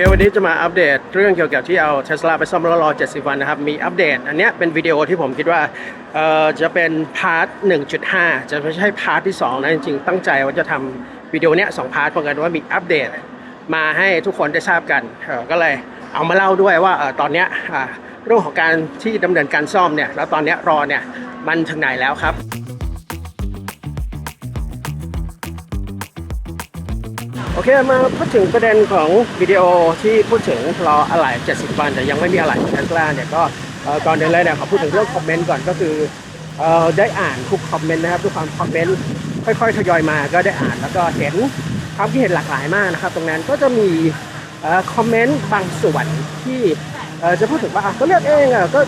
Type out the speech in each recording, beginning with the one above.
ควันนี้จะมาอัปเดตเรื่องเกี่ยวกับที่เอาเทสลาไปซ่อมแล้วรอ 70 วันนะครับ มีอัปเดต อันนี้เป็นวิดีโอที่ผมคิดว่าจะเป็นพาร์ท 1.5 จะไม่ใช่พาร์ทที่ 2 นะ จริงๆ ตั้งใจว่าจะทำวิดีโอเนี้ยสองพาร์ทเพราะกันว่ามีอัปเดตมาให้ทุกคนได้ทราบกันก็เลยเอามาเล่าด้วยว่าตอนเนี้ยเรื่องของการที่ดำเนินการซ่อมเนี่ยแล้วตอนเนี้ยรอเนี่ยมันถึงไหนแล้วครับ อเคมาพูดถึงประเด็นของวิดีโอที่พูดถึงรออะไหล่70 วันแต่ยังไม่มีอะไหล่ของ Tesla เนี่ยก็ก่อนเดินเลยเนี่ยขอพูดถึงเรื่องคอมเมนต์ก่อนก็คืออได้อ่านทุกคอมเมนต์นะครับทุกความคอมเมนต์ค่อยๆทยอยมาก็ได้อ่านแล้วก็เห็นความคิดเห็นหลากหลายมากนะครับตรงนั้นก็จะมีอคอมเมนต์บางส่วนที่จะพูดถึงว่าก็เลือกเองอะก็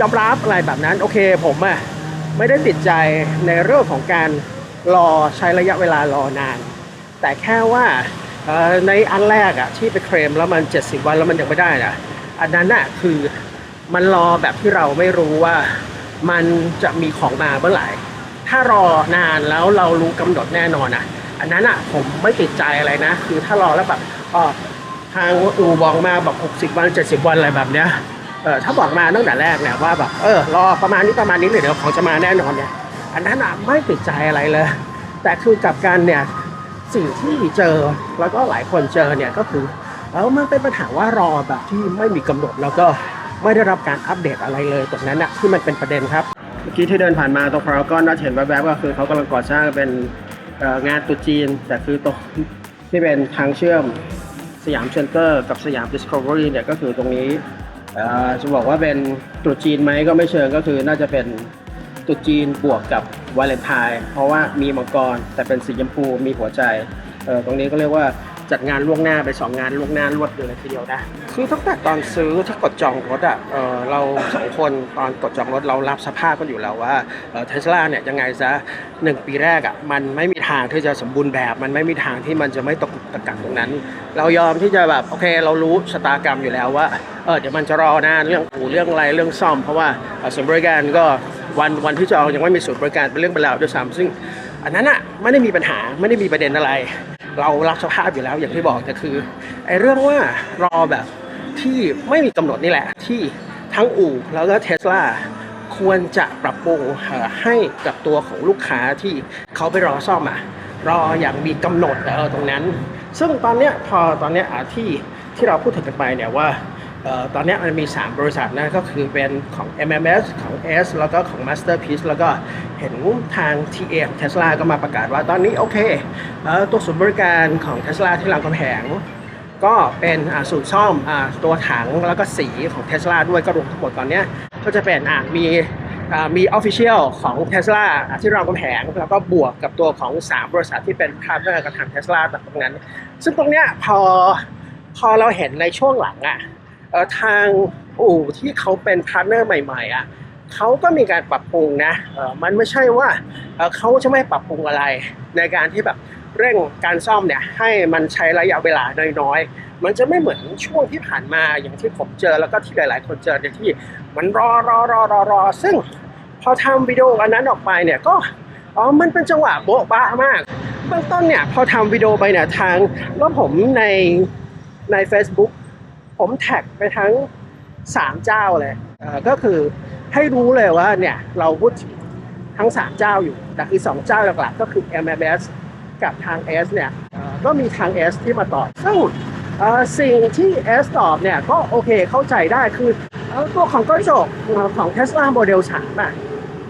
ยอมรับอะไรแบบนั้นโอเคผมอะไม่ได้ติดใจในเรื่องของการรอใช้ระยะเวลารอนาน แต่แค่ว่าในอันแรกอะที่ไปเคลมแล้วมัน 70 วันแล้วมันยังไม่ได้นะอันนั้นน่ะคือมันรอแบบที่เราไม่รู้ว่ามันจะมีของมาเมื่อไหร่ ถ้ารอนานแล้วเรารู้กำหนดแน่นอนอะอันนั้นอะผมไม่ติดใจอะไรนะ คือถ้ารอแล้วแบบอ๋อทางอูบอกมาแบบ60 วัน 70 วันอะไรแบบเนี้ยเออถ้าบอกมาตั้งแต่แรกเนี่ยว่าแบบเออรอประมาณนี้ประมาณนี้เลยเดี๋ยวของจะมาแน่นอนเนี่ยอันนั้นอะไม่ติดใจอะไรเลย แต่คือกลับกันเนี่ย สิ่งที่เจอแล้วก็หลายคนเจอเนี่ยก็คือเออมันเป็นปัญหาว่ารอแบบที่ไม่มีกำหนดแล้วก็ไม่ได้รับการอัปเดตอะไรเลยตรงนั้นนะที่มันเป็นประเด็นครับเมื่อกี้ที่เดินผ่านมาตรงพารากอนน่าเห็นแวบๆก็คือเขากำลังก่อสร้างเป็นงานตุจีน แต่คือตรงที่เป็นทางเชื่อมสยามเซ็นเตอร์กับสยามดิสคัฟเวอรี่เนี่ยก็คือตรงนี้จะบอกว่าเป็นตรุษจีนไหมก็ไม่เชิงก็คือน่าจะเป็น ตุจีนบวกกับวาเลนไทน์เพราะว่ามีมังกรแต่เป็นสีชมพูมีหัวใจเออตรงนี้ก็เรียกว่าจัดงานล่วงหน้าไปสองงานล่วงหน้ารวดเลยทีเดียวนะคือตั้งแต่ตอนซื้อถ้ากดจองรถอะเออเราสองคนตอนกดจองรถเรารับสภาพกันอยู่แล้วว่าเทสลาเนี่ยยังไงซะหนึ่งปีแรกอะมันไม่มีทางที่จะสมบูรณ์แบบ มันไม่มีทางที่มันจะไม่ตกตะกักตรงนั้น เรายอมที่จะแบบโอเคเรารู้ชะตากรรมอยู่แล้วว่าเออเดี๋ยวมันจะรอนานเรื่องอู่เรื่องอะไรเรื่องซ่อม เพราะว่าเอ่อศูนบริการก็ วันวันที่จองยังไม่มีศูนย์บริการเป็นเรื่องเป็นราวด้วยซ้ำซึ่ง อันนั้นอะไม่ได้มีปัญหาไม่ได้มีประเด็นอะไร เรารับสภาพอยู่แล้วอย่างที่บอกแต่คือไอ้เรื่องว่ารอแบบที่ไม่มีกำหนดนี่แหละ ที่ทั้งอู่แล้วก็เทสลาควรจะปรับปรุงเอ่อให้กับตัวของลูกค้าที่เขาไปรอซ่อมอะรออย่างมีกำหนดเออตรงนั้น ซึ่งตอนเนี้ยพอตอนเนี้ยอะที่ที่เราพูดถึงกันไปเนี่ยว่า ตอนนี้มันมี 3 บริษัทนะก็คือเป็นของ MMS ของ S แล้วก็ของ Masterpiece แล้วก็เห็นทาง TA ของ Tesla ก็มาประกาศว่าตอนนี้โอเคเออตัวศูนย์บริการของ Tesla ที่รามคำแหงก็เป็นสูตรซ่อมอตัวถังแล้วก็สีของ Tesla ด้วยก็รวมทั้งหมดตอนนี้ก็จะเป็นอ่ามีอ่ามี Official ของ Tesla อะที่รามคำแหงแล้วก็บวกกับตัวของ 3 บริษัทที่เป็นพาร์ทเนอร์กับทาง Tesla แบบตรงนั้น ซึ่งตรงเนี้ยพอพอเราเห็นในช่วงหลังอะเอ่อ ทางอู่ที่เขาเป็นพาร์ทเนอร์ใหม่ๆอะเขาก็มีการปรับปรุงนะมันไม่ใช่ว่าเอ่อเขาจะไม่ปรับปรุงอะไร ในการที่แบบเร่งการซ่อมเนี่ยให้มันใช้ระยะเวลาน้อยๆ มันจะไม่เหมือนช่วงที่ผ่านมาอย่างที่ผมเจอแล้วก็ที่หลาย ๆ คนเจอเนี่ยที่มันรอรอรอรอรอซึ่งพอทำวิดีโออันนั้นออกไปเนี่ยก็อ๋อมันเป็นจังหวะโบ๊ะบ้ามากเบื้องต้นเนี่ยพอทำวิดีโอไปเนี่ยทางแล้วผมในใน Facebook ผมแท็กไปทั้ง 3 เจ้าเลยก็คือให้รู้เลยว่าเนี่ยเราพูดถึงทั้ง 3 เจ้าอยู่ แต่คือ 2 เจ้าหลักๆก็คือ MMS กับทาง S เนี่ยก็มีทาง S ที่มาตอบซึ่งสิ่งที่ S ตอบเนี่ยก็โอเคเข้าใจได้คือตัวของกระจกเอ่อของ Tesla Model 3อะ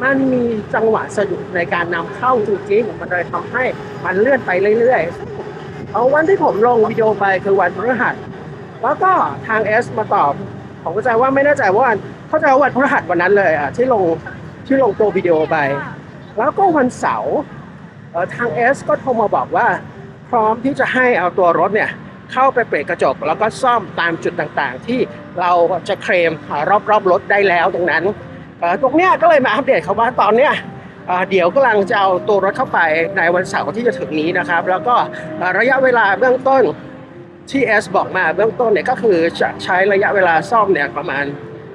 มันมีจังหวะสะดุดในการนำเข้าจริงๆมันเลยทำให้มันเลื่อนไปเรื่อยๆเอาวันที่ผมลงวิดีโอไปคือวันพฤหัส แล้วก็ทาง S มาตอบ ผมเข้าใจว่าไม่แน่ใจว่าเข้าใจว่าวันพฤหัสวันนั้นเลยอะที่ลงที่ลงตัววิดีโอไป แล้วก็วันเสาร์ทาง S ก็โทรมาบอกว่า พร้อมที่จะให้เอาตัวรถเนี่ยเข้าไปเปรตกระจก แล้วก็ซ่อมตามจุดต่างๆ ที่เราจะเคลมรอบๆรถได้แล้วตรงนั้นตรงเนี้ยก็เลยมาอัปเดตเขาว่าตอนเนี้ยเดี๋ยวกำลังจะเอาตัวรถเข้าไปในวันเสาร์ที่จะถึงนี้นะครับ แล้วก็ระยะเวลาเบื้องต้น ที่ S บอกมาเบื้องต้นเนี่ยก็คือจะใช้ระยะเวลาซ่อมเนี่ยประมาณ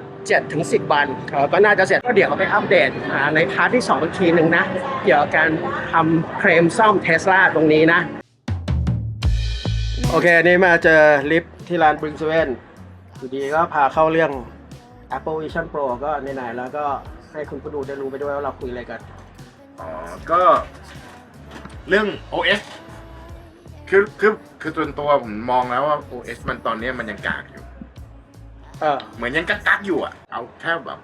7ถึง10วันเอ่อก็น่าจะเสร็จก็เดี๋ยวไปอัปเดตอ่าในพาร์ทที่2อีกทีหนึ่งนะเกี่ยวกับการทำเคลมซ่อมเทสลาตรงนี้นะ날โอเคอันนี้มาเจอลิฟต์ที่ร้านบริงเซเว่นอยู่ดีก็พาเข้าเรื่อง Apple Vision Pro ก็ไหนๆแล้วก็ให้คุณผู้ดูได้รู้ไปด้วยว่าเราคุยอะไรกันอ๋อก็เรื่อง OS คือคือคือส่วนตัวผมมองแล้วว่า OS มันตอนนี้มันยังกากอยู่ เออ เหมือนยังกักกักๆอยู่อะ เอาแค่แบบ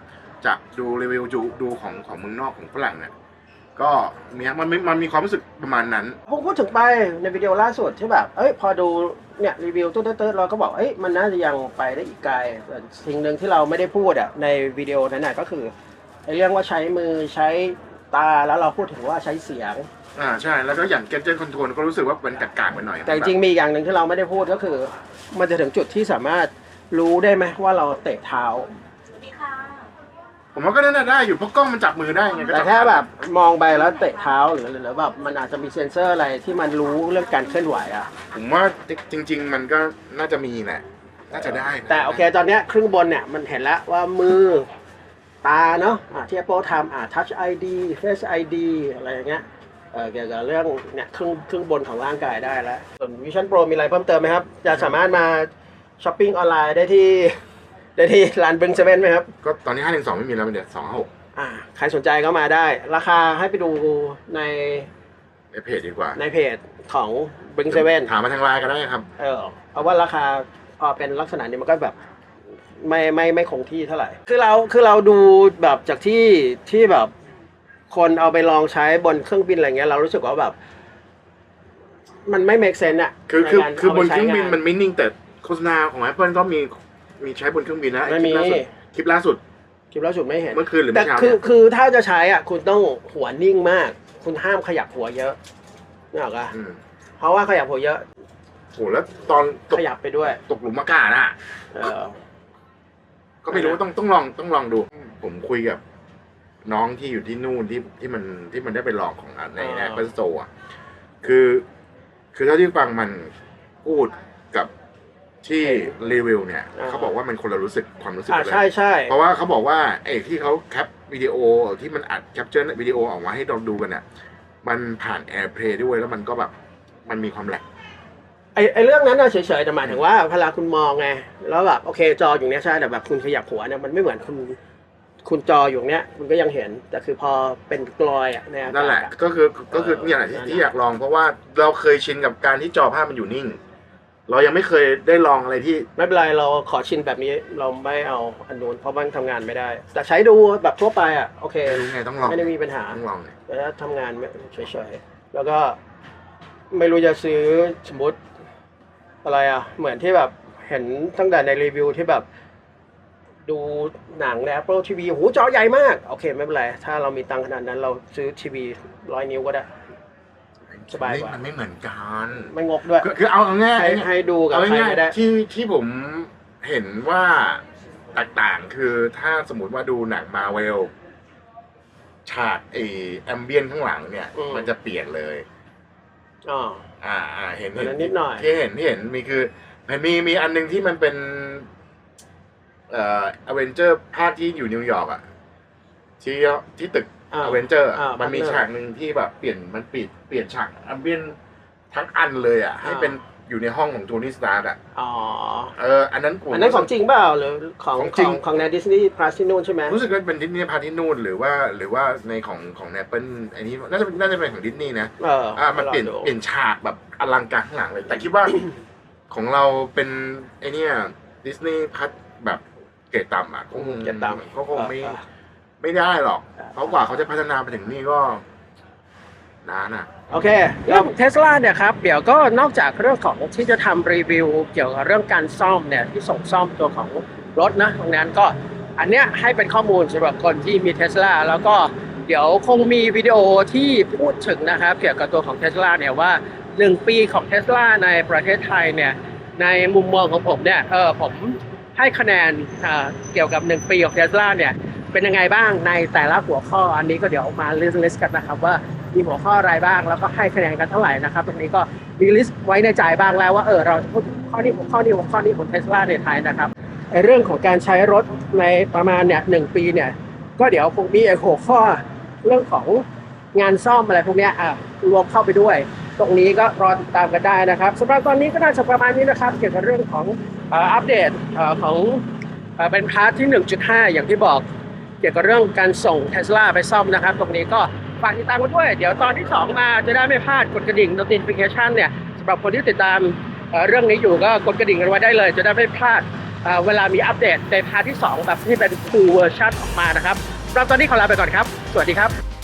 จากดูรีวิวดูดูของของเมืองนอกของฝรั่งเนี่ยก็มีมันมีมันมีความรู้สึกประมาณนั้น ผมพูดถึงไปในวิดีโอล่าสุดที่แบบ เอ้ย พอดูเนี่ยรีวิวตุ๊ดๆเราก็บอก เอ้ย มันน่าจะยังไปได้อีกไกลแต่สิ่งหนึ่งที่เราไม่ได้พูดอะในวิดีโอนั้นน่ะก็คือไอ้เรื่องว่าใช้มือใช้ ตาแล้วเราพูดถึงว่าใช้เสียง อ่าใช่แล้วก็อย่าง Gadget Control ก็รู้สึกว่ามันกักกากไปหน่อยแต่จริงๆมีอีกอย่างหนึ่งที่เราไม่ได้พูดก็คือ มันจะถึงจุดที่สามารถรู้ได้ไหมว่าเราเตะเท้า ผมว่าก็น่าได้อยู่เพราะกล้องมันจับมือได้ไงก็แต่จั แค่แบบมองไปแล้วเตะเท้าหรือหรือแบบมันอาจจะมีเซ็นเซอร์อะไรที่มันรู้เรื่องการเคลื่อนไหวอะ ผมว่าจริง ๆ มันก็น่าจะมีแหละ น่าจะได้นะแต่โอเคตอนเนี้ยครึ่งบนเนี่ยมันเห็นแล้วว่ามือ ตาเนาะอะที่ Apple ทำอะ Touch ID Face ID อะไรอย่างเงี้ยเออเกี่ยวกับเรื่องเนี่ยครึ่งครึ่งบนของร่างกายได้แล้ว ส่วน Vision Pro มีอะไรเพิ่มเติมไหมครับ จะสามารถมาช้อปปิ้งออนไลน์ได้ที่ได้ที่ร้านเบิงเซเว่นไหมครับ ก็ตอนนี้ห้าหนึ่งสองไม่มีแล้วมันเดี๋ยวสองหกอ่าใครสนใจก็มาได้ ราคาให้ไปดูในในเพจดีกว่า ในเพจของเบิงเซเว่นถามมาทางไลน์ก็ได้ครับ เออเพราะว่าราคาพอเป็นลักษณะนี้มันก็แบบ ไม่ไม่ไม่คงที่เท่าไหร่ คือเราคือเราดูแบบจากที่ที่แบบคนเอาไปลองใช้บนเครื่องบินอะไรเงี้ยเรารู้สึกว่าแบบ มันไม่ make sense อะคือคือในการคือบนาไปเครื่องบินใช้ามันไม่นิ่งแต่โฆษณาของ Apple ก็มีมีใช้บนเครื่องบินนะไม่มีคลิปล่าสุดคลิปล่าสุดไม่เห็น เมื่อคืนหรือแต่เมื่อเช้าคือเนี่ยคือถ้าจะใช้อะ คุณต้องหัวนิ่งมาก คุณห้ามขยับหัวเยอะนี่หรอกอะมเพราะว่าขยับหัวเยอะ โหแล้วตอนตขกยับไปด้วย ตกหลุมอากาศอะ เออ ก็ไม่รู้ต้องต้องลองต้องลองดู ผมคุยกับน้องที่อยู่ที่นู่นที่ที่มันที่มันได้ไปลองของในใน Apple Store อะคือ คือเท่าที่ฟังมันพูดกับที่รีวิวเนี่ยเขาบอกว่ามันคนละรู้สึกความรู้สึกอ่ากันเลย ใช่ใช่ เพราะว่าเขาบอกว่าไอ้ที่เขาแคปวิดีโอที่มันอัดแคปเจอร์วิดีโอออกมาให้เราดูกันเนี่ยมันผ่าน AirPlay ด้วยแล้วมันก็แบบมันมีความแหลก ไอไอเรื่องนั้นน่ะเฉยๆแต่หมายถึงว่าเวลาคุณมองไงแล้วแบบโอเคจออยู่เนี้ยใช่แต่แบบคุณขยับหัวเนี่ยมันไม่เหมือนคุณคุณจออยู่เนี้ยคุณก็ยังเห็นแต่คือพอเป็นกลอยอะในอากาศนั่นแหละ อะ ก็คือก็คือเออเนี่ยแหละที่นั่นแหละที่อยากลองเพราะว่าเราเคยชินกับการที่จอภาพมันอยู่นิ่ง เรายังไม่เคยได้ลองอะไรที่ ไม่เป็นไรเราขอชินแบบนี้เราไม่เอาอันนู้นเพราะมันทำงานไม่ได้ แต่ใช้ดูแบบทั่วไปอะโอเคไม่รู้ไงต้องลองไม่ได้มีปัญหาต้องลองเลยแต่ถ้าทำงานเฉยๆแล้วก็ไม่รู้จะซื้อสมมติ อะไรอะ เหมือนที่แบบเห็นตั้งแต่ในรีวิวที่แบบดูหนังใน Apple TV โหจอใหญ่มาก โอเค ไม่เป็นไร ถ้าเรามีตังค์ขนาดนั้นเราซื้อทีวีร้อยนิ้วก็ได้ สบายกว่า มันไม่เหมือนกันไม่งกด้วย คือคือเอาเอาง่ายให้ให้ดูกับเอาใครง่ายก็ได้ ๆที่ที่ผมเห็นว่าแตกต่างคือถ้าสมมติว่าดูหนังมาเวลฉากไอแอมเบียนข้างหลังเนี่ยมันจะเปลี่ยนเลย อ๋อ อ่าอ่าเห็นอันเห็นั้นนิดหน่อย ที่เห็นที่เห็นมีคือมันมีมีอันหนึงที่มันเป็น เอ่ออเวนเจอร์ภาคที่อยู่นิวยอร์กอะที่ที่ตึกอ่าอเวนเจอร์อ่ามันมี partner ฉากหนึ่งที่แบบเปลี่ยนมันปิดเปลี่ยนฉากแอมเบียนทั้งอันเลยอะ ให้อ่าเป็น อยู่ในห้องของโทนี่สตาร์อะอ๋อ เอออันนั้นผมอันนั้นของจริงเปล่าหรือของของขจริองงของในดิสนีย์พลาสที่นู่นใช่ไหมรู้สึกว่าเป็นดิสนีย์พาร์ทที่นู่นหรือว่าหรือว่าในของของแอปเปิลอันนี้น่าจะเป็นน่าจะเป็นของดิสนีย์นะเอออ่ามันเปลี่ยนลองดูเปลี่ยนฉากแบบอลังการข้างหลังเลย แต่คิดว่า ของเราเป็นไอเนี้ยดิสนีย์พัทแบบเกรดต่ำอะคงเกรดต่ำก็คงไม่อ่าไม่ได้หรอกอ่าเพราะกว่าเขาจะพัฒนาไปถึงนี่ก็นานอะ โอเคเรื่องเทสลาเนี่ยครับเดี๋ยวก็นอกจากเรื่องของที่จะทำรีวิว เกี่ยวกับเรื่องการซ่อมเนี่ยที่ส่งซ่อมตัวของรถนะตรงนั้นก็อันเนี้ยให้เป็นข้อมูลสำหรับคนที่มีเทสลาแล้วก็เดี๋ยวคงมีวิดีโอที่พูดถึงนะครับ เกี่ยวกับตัวของเทสลาเนี่ยว่า 1 ปีของเทสลาในประเทศไทยเนี่ยในมุมมองของผมเนี่ยเออผมให้คะแนนเกี่ยวกับ 1 ปีของเทสลาเนี่ยเป็นยังไงบ้างในแต่ละหัวข้ออันนี้ก็เดี๋ยวมาลิสต์ลิสต์กันนะครับว่า มีหัวข้ออะไรบ้าง แล้วก็ให้คะแนนกันเท่าไหร่นะครับ ตรงนี้ก็มีลิสต์ไว้ในใจบ้างแล้วว่าเออเราจะพูดถึงข้อนี้หัวข้อนี้หัวข้อนี้ของเทสลาในไทยนะครับเรื่องของการใช้รถในประมาณเนี่ยหนึ่งปีเนี่ยก็เดี๋ยวคงมีไอหัวข้อเรื่องของงานซ่อมอะไรพวกนี้อะรวมเข้าไปด้วย ตรงนี้ก็รอติดตามกันได้นะครับสำหรับตอนนี้ก็น่าจะประมาณนี้นะครับ เกี่ยวกับเรื่องของอัปเดตของเป็นพาร์ทที่ 1.5 อย่างที่บอก เกี่ยวกับเรื่องการส่งเทสลาไปซ่อมนะครับ ตรงนี้ก็ ฝากติดตามกันด้วย เดี๋ยวตอนที่ 2 มาจะได้ไม่พลาดกดกระดิ่ง notification เนี่ยสำหรับคนที่ติดตามเรื่องนี้อยู่ก็กดกระดิ่งกันไว้ได้เลย จะได้ไม่พลาดเเวลามีอัปเดตในพาร์ทที่ 2 แบบที่เป็น full version ออกมานะครับสำหรับตอนนี้ขอลาไปก่อนครับ สวัสดีครับ